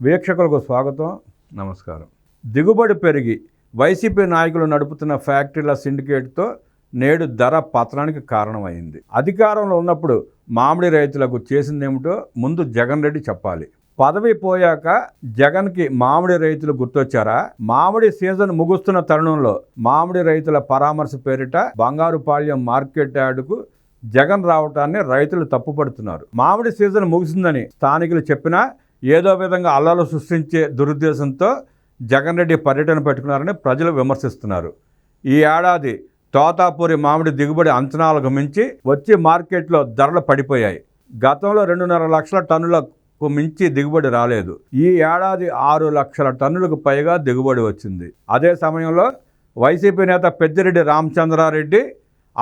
వీక్షకులకు స్వాగతం. నమస్కారం. దిగుబడి పెరిగి వైసీపీ నాయకులు నడుపుతున్న ఫ్యాక్టరీల సిండికేట్తో నేడు ధర పతనానికి కారణమైంది. అధికారంలో ఉన్నప్పుడు మామిడి రైతులకు చేసిందేమిటో ముందు జగన్ రెడ్డి చెప్పాలి. పదవి పోయాక జగన్కి మామిడి రైతులు గుర్తొచ్చారా? మామిడి సీజన్ ముగుస్తున్న తరుణంలో మామిడి రైతుల పరామర్శ పేరిట బంగారుపాళ్యం మార్కెట్ యార్డుకు జగన్ రావటాన్ని రైతులు తప్పుపడుతున్నారు. మామిడి సీజన్ ముగిసిందని స్థానికులు చెప్పినా ఏదో విధంగా అల్లలు సృష్టించే దురుద్దేశంతో జగన్ రెడ్డి పర్యటన పెట్టుకున్నారని ప్రజలు విమర్శిస్తున్నారు. ఈ ఏడాది తోతాపూరి మామిడి దిగుబడి అంచనాలకు మించి వచ్చి మార్కెట్లో ధరలు పడిపోయాయి. గతంలో రెండున్నర లక్షల టన్నులకు మించి దిగుబడి రాలేదు. ఈ ఏడాది ఆరు లక్షల టన్నులకు పైగా దిగుబడి వచ్చింది. అదే సమయంలో వైసీపీ నేత పెద్దిరెడ్డి రామచంద్రారెడ్డి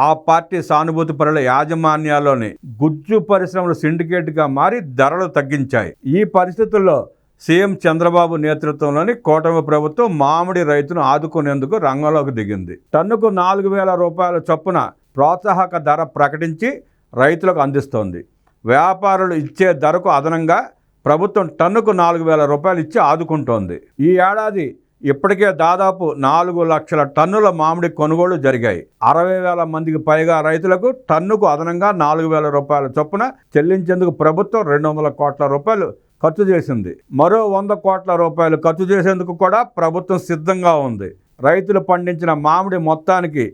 ఆ పార్టీ సానుభూతి పరుల యాజమాన్యాల్లోని గుజ్జు పరిశ్రమలు సిండికేట్గా మారి ధరలు తగ్గించాయి. ఈ పరిస్థితుల్లో సీఎం చంద్రబాబు నేతృత్వంలోని కూటమి ప్రభుత్వం మామిడి రైతును ఆదుకునేందుకు రంగంలోకి దిగింది. టన్నుకు నాలుగు వేల రూపాయల చొప్పున ప్రోత్సాహక ధర ప్రకటించి రైతులకు అందిస్తోంది. వ్యాపారులు ఇచ్చే ధరకు అదనంగా ప్రభుత్వం టన్నుకు నాలుగు వేల రూపాయలు ఇచ్చి ఆదుకుంటోంది. ఈ ఏడాది ఇప్పటికే దాదాపు నాలుగు లక్షల టన్నుల మామిడి కొనుగోలు జరిగాయి. అరవై వేల మందికి పైగా రైతులకు టన్నుకు అదనంగా నాలుగు వేల రూపాయల చొప్పున చెల్లించేందుకు ప్రభుత్వం రెండు వందల కోట్ల రూపాయలు ఖర్చు చేసింది. మరో వంద కోట్ల రూపాయలు ఖర్చు చేసేందుకు కూడా ప్రభుత్వం సిద్ధంగా ఉంది. రైతులు పండించిన మామిడి మొత్తానికి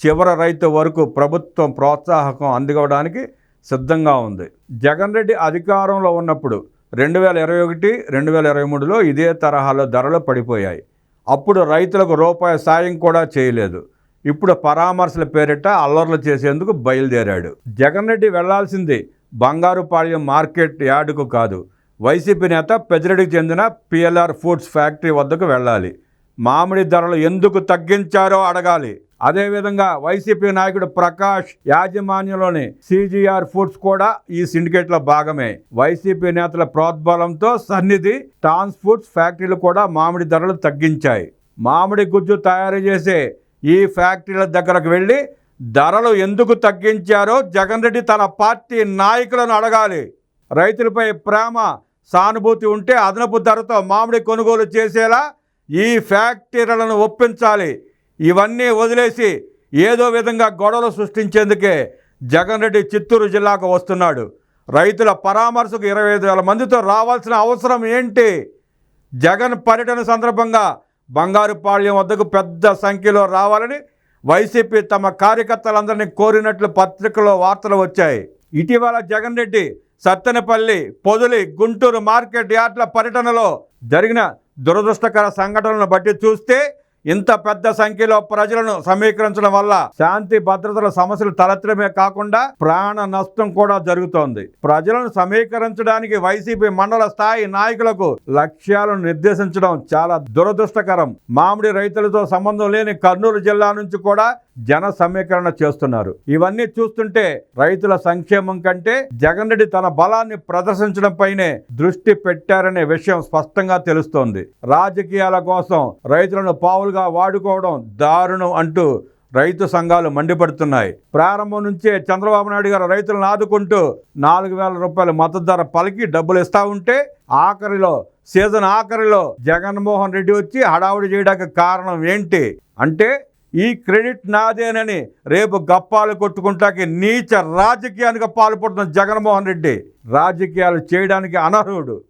చివరి రైతు వరకు ప్రభుత్వం ప్రోత్సాహకం అందుకోవడానికి సిద్ధంగా ఉంది. జగన్ రెడ్డి అధికారంలో ఉన్నప్పుడు రెండు వేల ఇరవై ఒకటి రెండు వేల ఇరవై మూడులో ఇదే తరహాలో ధరలు పడిపోయాయి. అప్పుడు రైతులకు రూపాయి సాయం కూడా చేయలేదు. ఇప్పుడు పరామర్శల పేరిట అల్లర్లు చేసేందుకు బయలుదేరాడు. జగన్ రెడ్డి వెళ్ళాల్సింది బంగారుపాళ్యం మార్కెట్ యార్డుకు కాదు. వైసీపీ నేత పెద్దిరెడ్డికి చెందిన పిఎల్ఆర్ ఫుడ్స్ ఫ్యాక్టరీ వద్దకు వెళ్ళాలి. మామిడి ధరలు ఎందుకు తగ్గించారో అడగాలి. అదేవిధంగా వైసీపీ నాయకుడు ప్రకాష్ యాజమాన్యంలోని సిజిఆర్ ఫుడ్స్ కూడా ఈ సిండికేట్లో భాగమే. వైసీపీ నేతల ప్రోద్బలంతో సన్నిధి టాన్స్ ఫుడ్స్ ఫ్యాక్టరీలు కూడా మామిడి ధరలు తగ్గించాయి. మామిడి గుజ్జు తయారు చేసే ఈ ఫ్యాక్టరీల దగ్గరకు వెళ్ళి ధరలు ఎందుకు తగ్గించారో జగన్ రెడ్డి తన పార్టీ నాయకులను అడగాలి. రైతులపై ప్రేమ సానుభూతి ఉంటే అదనపు ధరతో మామిడి కొనుగోలు చేసేలా ఈ ఫ్యాక్టరీలను ఒప్పించాలి. ఇవన్నీ వదిలేసి ఏదో విధంగా గొడవలు సృష్టించేందుకే జగన్ రెడ్డి చిత్తూరు జిల్లాకు వస్తున్నాడు. రైతుల పరామర్శకు ఇరవై ఐదు వేల మందితో రావాల్సిన అవసరం ఏంటి? జగన్ పర్యటన సందర్భంగా బంగారుపాళ్యం వద్దకు పెద్ద సంఖ్యలో రావాలని వైసీపీ తమ కార్యకర్తలందరినీ కోరినట్లు పత్రికలో వార్తలు వచ్చాయి. ఇటీవల జగన్ రెడ్డి సత్తెనపల్లి పొదులి గుంటూరు మార్కెట్ యార్డ్ల పర్యటనలో జరిగిన దురదృష్టకర సంఘటనలను బట్టి చూస్తే ఇంత పెద్ద సంఖ్యలో ప్రజలను సమీకరించడం వల్ల శాంతి భద్రతల సమస్యలు తలెత్తడమే కాకుండా ప్రాణ నష్టం కూడా జరుగుతోంది. ప్రజలను సమీకరించడానికి వైసీపీ మండల స్థాయి నాయకులకు లక్ష్యాలను నిర్దేశించడం చాలా దురదృష్టకరం. మామిడి రైతులతో సంబంధం లేని కర్నూలు జిల్లా నుంచి కూడా జన సమీకరణ చేస్తున్నారు. ఇవన్నీ చూస్తుంటే రైతుల సంక్షేమం కంటే జగన్ రెడ్డి తన బలాన్ని ప్రదర్శించడంపైనే దృష్టి పెట్టారనే విషయం స్పష్టంగా తెలుస్తోంది. రాజకీయాల కోసం రైతులను పావులు పావులుగా వాడుకోవడం దారుణం అంటూ రైతు సంఘాలు మండిపడుతున్నాయి. ప్రారంభం నుంచే చంద్రబాబు నాయుడు గారు రైతులను ఆదుకుంటూ నాలుగు వేల రూపాయల మద్దతు ధర పలికి డబ్బులు ఇస్తా ఉంటే ఆఖరిలో సీజన్ ఆఖరిలో జగన్మోహన్ రెడ్డి వచ్చి హడావుడి చేయడానికి కారణం ఏంటి అంటే ఈ క్రెడిట్ నాదేనని రేపు గప్పాలు కొట్టుకుంటాకి నీచ రాజకీయానికి పాల్పడుతున్న జగన్మోహన్ రెడ్డి. రాజకీయాలు చేయడానికి అనర్హుడు.